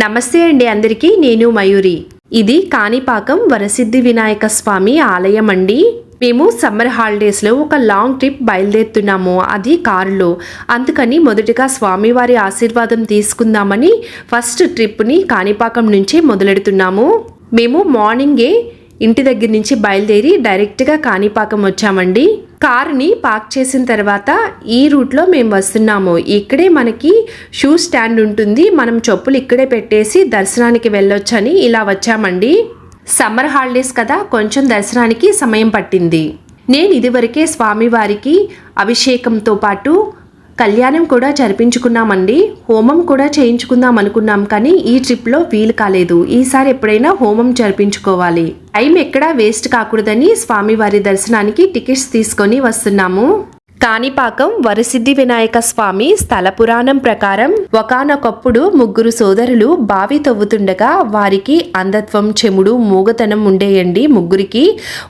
నమస్తే అండి అందరికీ నేను మయూరి. ఇది కాణిపాకం వరసిద్ధి వినాయక స్వామి ఆలయం అండి. మేము సమ్మర్ హాలిడేస్లో ఒక లాంగ్ ట్రిప్ బయలుదేరుతున్నాము అది కారులో. అందుకని మొదటగా స్వామివారి ఆశీర్వాదం తీసుకుందామని ఫస్ట్ ట్రిప్ని కాణిపాకం నుంచే మొదలెడుతున్నాము. మేము మార్నింగే ఇంటి దగ్గర నుంచి బయలుదేరి డైరెక్ట్గా కాణిపాకం వచ్చామండి. కారుని పార్క్ చేసిన తర్వాత ఈ రూట్లో మేము వస్తున్నాము. ఇక్కడే మనకి షూ స్టాండ్ ఉంటుంది. మనం చెప్పులు ఇక్కడే పెట్టేసి దర్శనానికి వెళ్ళొచ్చని ఇలా వచ్చామండి. సమ్మర్ హాలిడేస్ కదా కొంచెం దర్శనానికి సమయం పట్టింది. నేను ఇదివరకే స్వామివారికి అభిషేకంతో పాటు కళ్యాణం కూడా జరిపించుకున్నామండి. హోమం కూడా చేయించుకుందాం అనుకున్నాం కానీ ఈ ట్రిప్లో వీలు కాలేదు. ఈసారి ఎప్పుడైనా హోమం జరిపించుకోవాలి. టైం ఎక్కడా వేస్ట్ కాకూడదని స్వామివారి దర్శనానికి టికెట్స్ తీసుకొని వస్తున్నాము. కాణిపాకం వరసిద్ధి వినాయక స్వామి స్థల పురాణం ప్రకారం ఒకనొకప్పుడు ముగ్గురు సోదరులు బావి తవ్వుతుండగా వారికి అంధత్వం చెముడు మూగతనం ఉండేయండి ముగ్గురికి.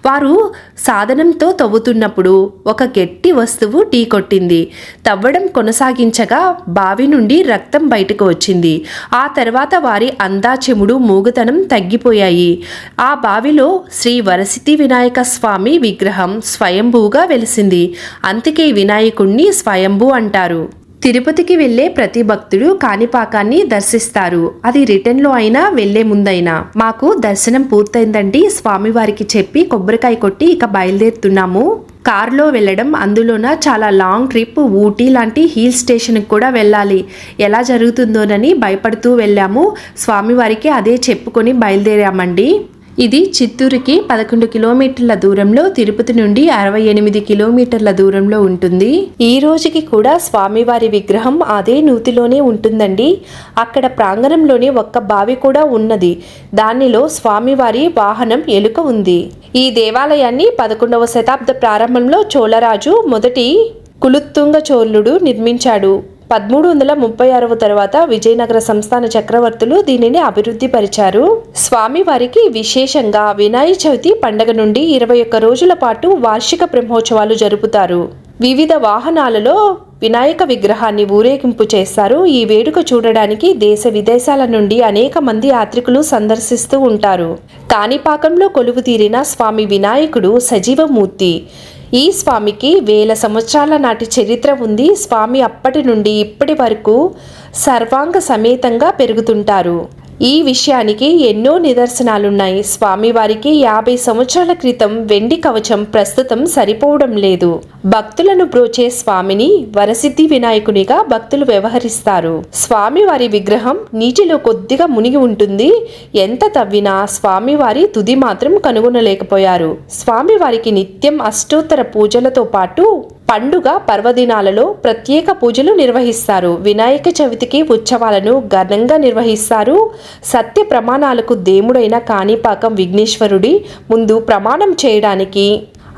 వారు సాధనంతో తవ్వుతున్నప్పుడు ఒక గట్టి వస్తువు టీ కొట్టింది. తవ్వడం కొనసాగించగా బావి నుండి రక్తం బయటకు వచ్చింది. ఆ తర్వాత వారి అందా చెముడు మూగతనం తగ్గిపోయాయి. ఆ బావిలో శ్రీ వరసిద్ధి వినాయక స్వామి విగ్రహం స్వయంభూగా వెలిసింది. అందుకే వినాయకుణ్ణి స్వయంభూ అంటారు. తిరుపతికి వెళ్ళే ప్రతి భక్తుడు కాణిపాకాన్ని దర్శిస్తారు. అది రిటర్న్లో అయినా వెళ్ళే ముందైనా. మాకు దర్శనం పూర్తయిందండి. స్వామివారికి చెప్పి కొబ్బరికాయ కొట్టి ఇక బయలుదేరుతున్నాము. కారులో వెళ్ళడం అందులోన చాలా లాంగ్ ట్రిప్ ఊటీ లాంటి హిల్ స్టేషన్కి కూడా వెళ్ళాలి. ఎలా జరుగుతుందోనని భయపడుతూ వెళ్ళాము. స్వామివారికి అదే చెప్పుకొని బయలుదేరామండి. ఇది చిత్తూరుకి పదకొండు కిలోమీటర్ల దూరంలో తిరుపతి నుండి అరవై ఎనిమిది కిలోమీటర్ల దూరంలో ఉంటుంది. ఈ రోజుకి కూడా స్వామివారి విగ్రహం అదే నూతిలోనే ఉంటుందండి. అక్కడ ప్రాంగణంలోనే ఒక్క బావి కూడా ఉన్నది. దానిలో స్వామివారి వాహనం ఎలుక ఉంది. ఈ దేవాలయాన్ని పదకొండవ శతాబ్ద ప్రారంభంలో చోళరాజు మొదటి కులుత్తుంగ చోళుడు నిర్మించాడు. పదమూడు వందల ముప్పై ఆరవ తర్వాత విజయనగర సంస్థాన చక్రవర్తులు దీనిని అభివృద్ధి పరిచారు స్వామివారికి విశేషంగా వినాయక చవితి పండగ నుండి ఇరవై ఒక్క రోజుల పాటు వార్షిక బ్రహ్మోత్సవాలు జరుపుతారు. వివిధ వాహనాలలో వినాయక విగ్రహాన్ని ఊరేగింపు చేస్తారు. ఈ వేడుక చూడడానికి దేశ విదేశాల నుండి అనేక మంది యాత్రికులు సందర్శిస్తూ ఉంటారు. కాణిపాకంలో కొలువు తీరిన స్వామి వినాయకుడు సజీవమూర్తి. ఈ స్వామికి వేల సంవత్సరాల నాటి చరిత్ర ఉంది. స్వామి అప్పటి నుండి ఇప్పటి వరకు సర్వాంగ సమేతంగా పెరుగుతుంటారు. ఈ విషయానికి ఎన్నో నిదర్శనాలున్నాయి. స్వామివారికి యాభై సంవత్సరాల క్రితం వెండి కవచం ప్రస్తుతం సరిపోవడం లేదు. భక్తులను బ్రోచే స్వామిని వరసిద్ధి వినాయకునిగా భక్తులు వ్యవహరిస్తారు. స్వామివారి విగ్రహం నీటిలో కొద్దిగా మునిగి ఉంటుంది. ఎంత తవ్వినా స్వామివారి తుది మాత్రం కనుగొనలేకపోయారు. స్వామివారికి నిత్యం అష్టోత్తర పూజలతో పాటు పండుగ పర్వదినాలలో ప్రత్యేక పూజలు నిర్వహిస్తారు. వినాయక చవితికి ఉత్సవాలను ఘనంగా నిర్వహిస్తారు. సత్య ప్రమాణాలకు దేవుడైన కాణిపాకం విఘ్నేశ్వరుడి ముందు ప్రమాణం చేయడానికి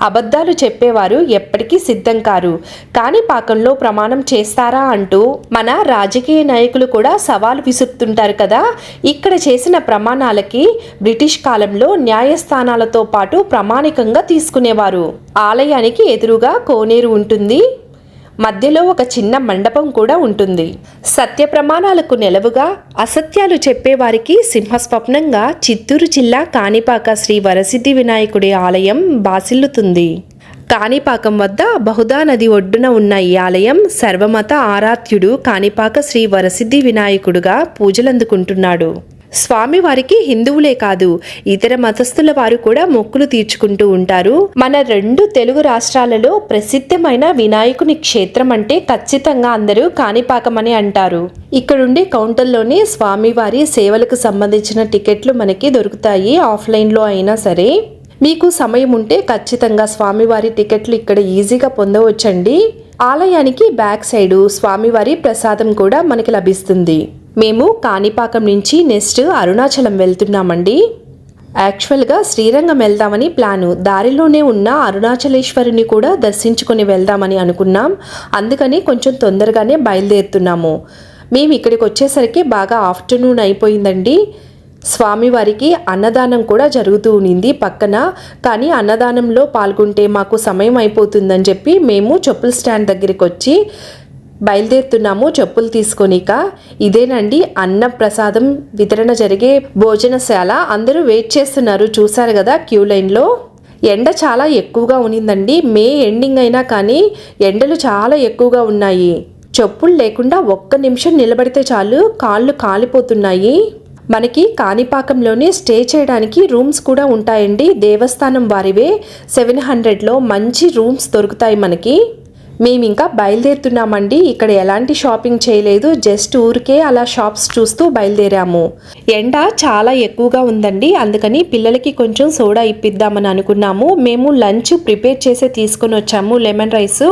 అబద్ధాలు చెప్పేవారు ఎప్పటికీ సిద్ధం కారు. కాణిపాకంలో ప్రమాణం చేస్తారా అంటూ మన రాజకీయ నాయకులు కూడా సవాలు విసురుతుంటారు కదా. ఇక్కడ చేసిన ప్రమాణాలకి బ్రిటిష్ కాలంలో న్యాయస్థానాలతో పాటు ప్రామాణికంగా తీసుకునేవారు. ఆలయానికి ఎదురుగా కోనేరు ఉంటుంది. మధ్యలో ఒక చిన్న మండపం కూడా ఉంటుంది. సత్య ప్రమాణాలకు నెలవుగా అసత్యాలు చెప్పేవారికి సింహస్వప్నంగా చిత్తూరు జిల్లా కాణిపాక శ్రీ వరసిద్ధి వినాయకుడి ఆలయం బాసిల్లుతుంది. కాణిపాకం వద్ద బహుదా నది ఒడ్డున ఉన్న ఈ ఆలయం సర్వమత ఆరాధ్యుడు కాణిపాక శ్రీ వరసిద్ధి వినాయకుడుగా పూజలందుకుంటున్నాడు. స్వామివారికి హిందువులే కాదు ఇతర మతస్థుల వారు కూడా మొక్కులు తీర్చుకుంటూ ఉంటారు. మన రెండు తెలుగు రాష్ట్రాలలో ప్రసిద్ధమైన వినాయకుని క్షేత్రం అంటే ఖచ్చితంగా అందరూ కాణిపాకం అని అంటారు. ఇక్కడుండే కౌంటర్లోనే స్వామివారి సేవలకు సంబంధించిన టికెట్లు మనకి దొరుకుతాయి ఆఫ్లైన్లో అయినా సరే. మీకు సమయం ఉంటే ఖచ్చితంగా స్వామివారి టికెట్లు ఇక్కడ ఈజీగా పొందవచ్చండి. ఆలయానికి బ్యాక్ సైడు స్వామివారి ప్రసాదం కూడా మనకి లభిస్తుంది. మేము కాణిపాకం నుంచి నెక్స్ట్ అరుణాచలం వెళ్తున్నామండి. యాక్చువల్గా శ్రీరంగం వెళ్దామని ప్లాను. దారిలోనే ఉన్న అరుణాచలేశ్వరిని కూడా దర్శించుకొని వెళ్దామని అనుకున్నాం. అందుకని కొంచెం తొందరగానే బయలుదేరుతున్నాము. మేము ఇక్కడికి వచ్చేసరికి బాగా ఆఫ్టర్నూన్ అయిపోయిందండి. స్వామివారికి అన్నదానం కూడా జరుగుతూ ఉన్నింది పక్కన. కానీ అన్నదానంలో పాల్గొంటే మాకు సమయం అయిపోతుందని చెప్పి మేము చెప్పుల స్టాండ్ దగ్గరికి వచ్చి బయలుదేరుతున్నాము చెప్పులు తీసుకొనిక. ఇదేనండి అన్న ప్రసాదం వితరణ జరిగే భోజనశాల. అందరూ వెయిట్ చేస్తున్నారు చూశారు కదా క్యూ లైన్లో. ఎండ చాలా ఎక్కువగా ఉన్నిందండి. మే ఎండింగ్ అయినా కానీ ఎండలు చాలా ఎక్కువగా ఉన్నాయి. చెప్పులు లేకుండా ఒక్క నిమిషం నిలబడితే చాలు కాళ్ళు కాలిపోతున్నాయి. మనకి కాణిపాకంలోనే స్టే చేయడానికి రూమ్స్ కూడా ఉంటాయండి. దేవస్థానం వారివే. సెవెన్ హండ్రెడ్లో మంచి రూమ్స్ దొరుకుతాయి మనకి. మేము ఇంకా బయలుదేరుతున్నామండి. ఇక్కడ ఎలాంటి షాపింగ్ చేయలేదు. జస్ట్ ఊరికే అలా షాప్స్ చూస్తూ బయలుదేరాము. ఎండ చాలా ఎక్కువగా ఉందండి. అందుకని పిల్లలకి కొంచెం సోడా ఇప్పిద్దామని అనుకున్నాము. మేము లంచ్ ప్రిపేర్ చేసే తీసుకొని వచ్చాము. లెమన్ రైస్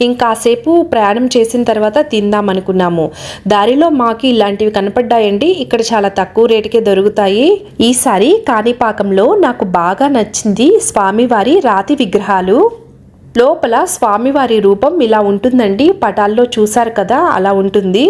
ఇంకాసేపు ప్రయాణం చేసిన తర్వాత తిందాం అనుకున్నాము. దారిలో మాకు ఇలాంటివి కనపడ్డాయండి. ఇక్కడ చాలా తక్కువ రేటుకే దొరుకుతాయి. ఈసారి కాణిపాకంలో నాకు బాగా నచ్చింది స్వామివారి రాతి విగ్రహాలు. లోపల స్వామివారి రూపం ఇలా ఉంటుందండి. పటాల్లో చూశారు కదా అలా ఉంటుంది.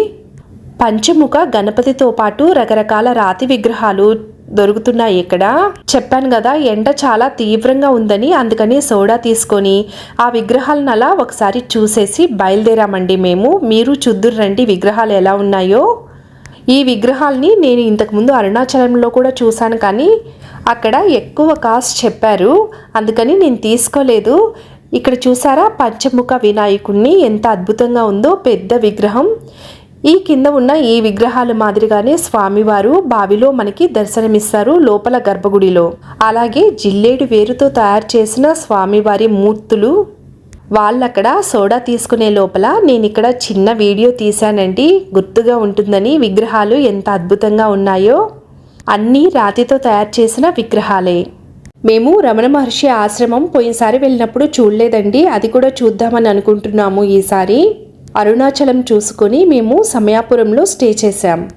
పంచముఖ గణపతితో పాటు రకరకాల రాతి విగ్రహాలు దొరుకుతున్నాయి ఇక్కడ. చెప్పాను కదా ఎండ చాలా తీవ్రంగా ఉందని అందుకని సోడా తీసుకొని ఆ విగ్రహాలను అలా ఒకసారి చూసేసి బయలుదేరామండి మేము. మీరు చూద్దురు రండి విగ్రహాలు ఎలా ఉన్నాయో. ఈ విగ్రహాల్ని నేను ఇంతకుముందు అరుణాచలంలో కూడా చూశాను కానీ అక్కడ ఎక్కువ కాస్ట్ చెప్పారు. అందుకని నేను తీసుకోలేదు. ఇక్కడ చూసారా? పంచముఖ వినాయకుడిని ఎంత అద్భుతంగా ఉందో పెద్ద విగ్రహం. ఈ కింద ఉన్న ఈ విగ్రహాల మాదిరిగానే స్వామివారు బావిలో మనకి దర్శనమిస్తారు లోపల గర్భగుడిలో. అలాగే జిల్లేడు వేరుతో తయారు చేసిన స్వామివారి మూర్తులు వాళ్ళక్కడ సోడా తీసుకునే లోపల నేను ఇక్కడ చిన్న వీడియో తీశానండి. గుర్తుగా ఉంటుందని విగ్రహాలు ఎంత అద్భుతంగా ఉన్నాయో. అన్నీ రాతితో తయారు చేసిన విగ్రహాలే. మేము రమణ మహర్షి ఆశ్రమం పోయినసారి వెళ్ళినప్పుడు చూడలేదండి. అది కూడా చూద్దామని అనుకుంటున్నాము ఈసారి. అరుణాచలం చూసుకొని మేము సమయాపురంలో స్టే చేశాం.